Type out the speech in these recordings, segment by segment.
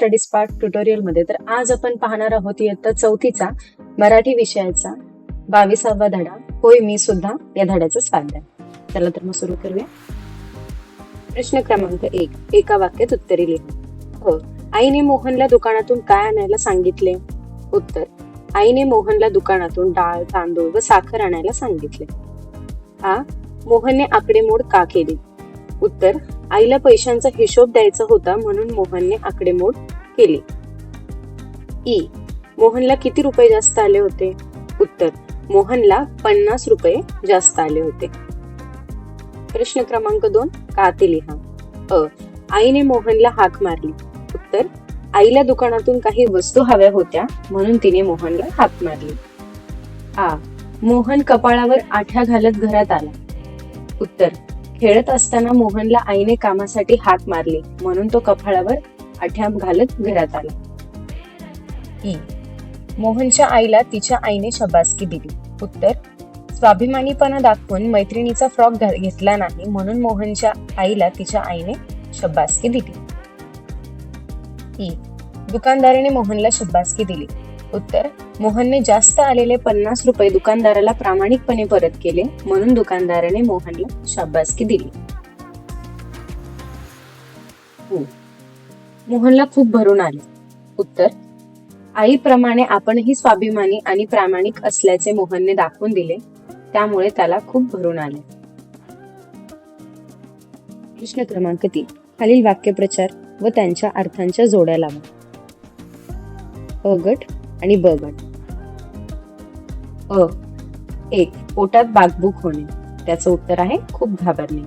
Study part ट्युटोरियलमध्ये तर आज आपण पाहणार आहोत इयत्ता चौथीचा मराठी विषयाचा बावीसावा धडा. होय मी सुद्धा या धड्याचं स्वाध्याय चला तर मग सुरू करूया. प्रश्न क्रमांक एक. एका वाक्यात उत्तरे लिहा. हो. आईने मोहनला दुकानातून काय आणायला सांगितले? उत्तर. आईने मोहनला दुकानातून डाळ तांदूळ व साखर आणायला सांगितले. आ. मोहनने आकडेमोड का केली? उत्तर. आईला पैशांचा हिशोब द्यायचा होता म्हणून मोहनने आकडेमोड केली. ई मोहनला किती रुपये जास्त आले होते? उत्तर मोहनला पन्नास रुपये जास्त आले होते. प्रश्न क्रमांक दोन का ते लिहा. अ आईने मोहनला हाक मारली. उत्तर आईला दुकानातून काही वस्तू हव्या होत्या म्हणून तिने मोहनला हाक मारली. आ मोहन कपाळावर आठ्या घालत घरात आला. उत्तर खेळत असताना मोहनला आईने कामासाठी हाक मारली. म्हणून तो कपाळावर आठ्या घालत घरात आला. ई. मोहनच्या आईला तिच्या आईने शबासकी दिली. उत्तर स्वाभिमानीपणा दाखवून मैत्रिणीचा फ्रॉक घेतला नाही म्हणून मोहनच्या आईला तिच्या आईने शब्बासकी दिली. ई. दुकानदाराने मोहनला शब्बासकी दिली. उत्तर मोहनने जास्त आलेले पन्नास रुपये दुकानदाराला प्रामाणिकपणे परत केले म्हणून दुकानदाराने मोहनला शाबासकी दिली. हो. मोहनला खूप भरून आले. उत्तर आईप्रमाणे आपणही स्वाभिमानी आणि प्रामाणिक असल्याचे मोहनने दाखवून दिले त्यामुळे त्याला खूप भरून आले. प्रश्न क्रमांक तीन खालील वाक्यप्रचार व त्यांच्या अर्थांच्या जोड्या लावा. अ गट आणि ब गट. अ एक पोटात बागबुक होणे. त्याचं उत्तर आहे खूप घाबरणे.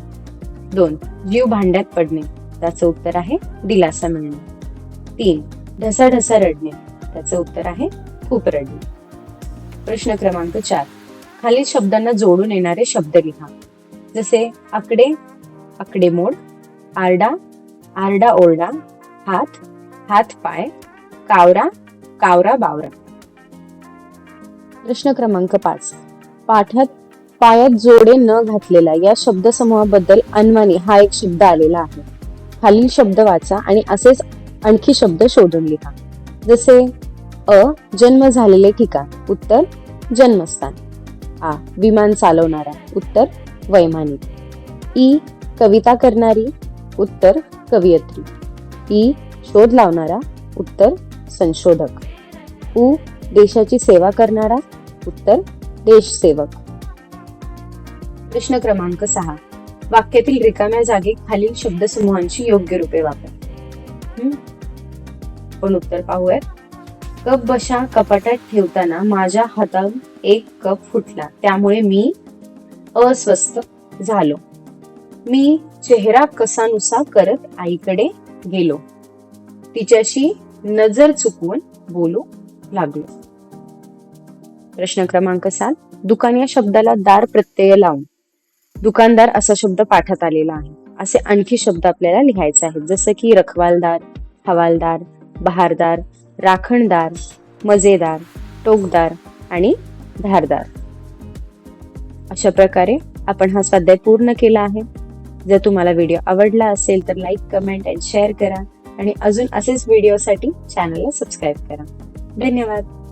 दोन जीव भांड्यात पडणे. त्याचं उत्तर आहे दिलासा मिळणे. तीन ढसाढसा रडणे. त्याचं उत्तर आहे खूप रडणे. प्रश्न क्रमांक चार. खालील शब्दांना जोडून येणारे शब्द लिहा. जसे आकडे आकडेमोड आरडा आरडा ओरडा हात हात पाय कावरा कावरा बावरा. प्रश्न क्रमांक पाच. पाठात पायात जोडे न घातलेला या शब्दसमूहाबद्दल अनवाणी हा एक शब्द आलेला आहे. खालील शब्द वाचा आणि असेच आणखी शब्द शोधून लिहा. जसे अ जन्म झालेले ठिकाण. उत्तर जन्मस्थान. आ विमान चालवणारा. उत्तर वैमानिक. ई कविता करणारी. उत्तर कवयित्री. ई शोध लावणारा. उत्तर संशोधक. उ देशाची सेवा करणारा उत्तर देशसेवक प्रश्न क्रमांक सहा. वाक्यातील रिकाम्या जागी खालील शब्दसमूहांची योग्य रूपे वापर. पण उत्तर पाहूयात. कप बशा कपाटात ठेवताना माझ्या हातात एक कप फुटला. त्यामुळे मी अस्वस्थ झालो. मी चेहरा कसानुसा करत आईकडे गेलो. तिच्याशी नजर चुकवून बोलू लागलो. प्रश्न क्रमांक सात. दुकान या शब्दाला दार प्रत्यय लावून दुकानदार असा शब्द पाठात आलेला आहे. असे आणखी शब्द आपल्याला लिहायचे आहेत. जसं की रखवालदार हवालदार बहारदार राखणदार मजेदार टोकदार आणि धारदार. अशा प्रकारे आपण हा स्वाध्याय पूर्ण केला आहे. जर तुम्हाला व्हिडिओ आवडला असेल तर लाईक कमेंट अँड शेअर करा आणि अजून असेच व्हिडिओसाठी चॅनलला सबस्क्राईब करा. धन्यवाद.